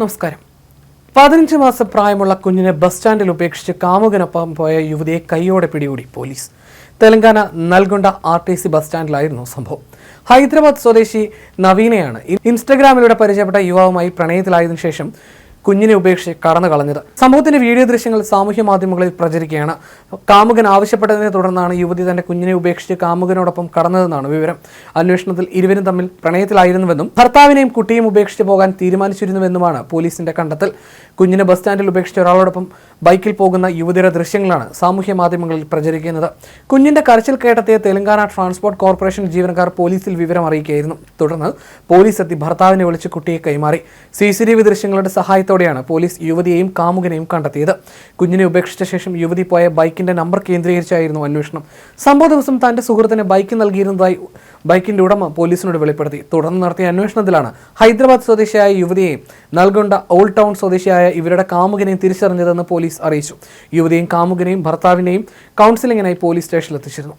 നമസ്കാരം. പതിനഞ്ച് മാസം പ്രായമുള്ള കുഞ്ഞിനെ ബസ് സ്റ്റാൻഡിൽ ഉപേക്ഷിച്ച് കാമുകനൊപ്പം പോയ യുവതിയെ കൈയോടെ പിടികൂടി police. Telangana Nalgonda R T C bus സ്റ്റാൻഡിലായിരുന്നു സംഭവം. ഹൈദരാബാദ് സ്വദേശി നവീനയാണ്. ഇൻസ്റ്റഗ്രാമിലൂടെ പരിചയപ്പെട്ട യുവാവുമായി പ്രണയത്തിലായതിനു ശേഷം കുഞ്ഞിനെ ഉപേക്ഷിച്ച് കടന്നു കളഞ്ഞത്. സംഭവത്തിന്റെ വീഡിയോ ദൃശ്യങ്ങൾ സാമൂഹ്യ മാധ്യമങ്ങളിൽ പ്രചരിക്കുകയാണ്. കാമുകൻ ആവശ്യപ്പെട്ടതിനെ തുടർന്നാണ് യുവതി തന്റെ കുഞ്ഞിനെ ഉപേക്ഷിച്ച് കാമുകനോടൊപ്പം കടന്നതെന്നാണ് വിവരം. അന്വേഷണത്തിൽ ഇരുവരും തമ്മിൽ പ്രണയത്തിലായിരുന്നുവെന്നും ഭർത്താവിനെയും കുട്ടിയും ഉപേക്ഷിച്ച് പോകാൻ തീരുമാനിച്ചിരുന്നുവെന്നുമാണ് പോലീസിന്റെ കണ്ടെത്തൽ. കുഞ്ഞിനെ ബസ് സ്റ്റാൻഡിൽ ഉപേക്ഷിച്ച ഒരാളോടൊപ്പം ബൈക്കിൽ പോകുന്ന യുവതിയുടെ ദൃശ്യങ്ങളാണ് സാമൂഹ്യ മാധ്യമങ്ങളിൽ പ്രചരിക്കുന്നത്. കുഞ്ഞിന്റെ കരച്ചിൽ കേട്ടെത്തിയ തെലങ്കാന ട്രാൻസ്പോർട്ട് കോർപ്പറേഷൻ ജീവനക്കാർ പോലീസിൽ വിവരം അറിയിക്കുകയായിരുന്നു. തുടർന്ന് പോലീസ് എത്തി ഭർത്താവിനെ വിളിച്ച് കുട്ടിയെ കൈമാറി. സി സി ടി വി ദൃശ്യങ്ങളുടെ സഹായത്തോടെയാണ് പോലീസ് യുവതിയെയും കാമുകനെയും കണ്ടെത്തിയത്. കുഞ്ഞിനെ ഉപേക്ഷിച്ച ശേഷം യുവതി പോയ ബൈക്കിന്റെ നമ്പർ കേന്ദ്രീകരിച്ചായിരുന്നു അന്വേഷണം. സംഭവ ദിവസം തന്റെ സുഹൃത്തിന് ബൈക്ക് നൽകിയിരുന്നതായി ബൈക്കിന്റെ ഉടമ പോലീസിനോട് വെളിപ്പെടുത്തി. തുടർന്ന് നടത്തിയ അന്വേഷണത്തിലാണ് ഹൈദരാബാദ് സ്വദേശിയായ യുവതിയെയും നൽകൊണ്ട ഓൾഡ് ടൗൺ സ്വദേശിയായ ഇവരുടെ കാമുകനെയും തിരിച്ചറിഞ്ഞതെന്ന് പോലീസ് അറിയിച്ചു. യുവതിയും കാമുകനെയും ഭർത്താവിനെയും കൗൺസിലിങ്ങിനായി പോലീസ് സ്റ്റേഷനിൽ എത്തിച്ചിരുന്നു.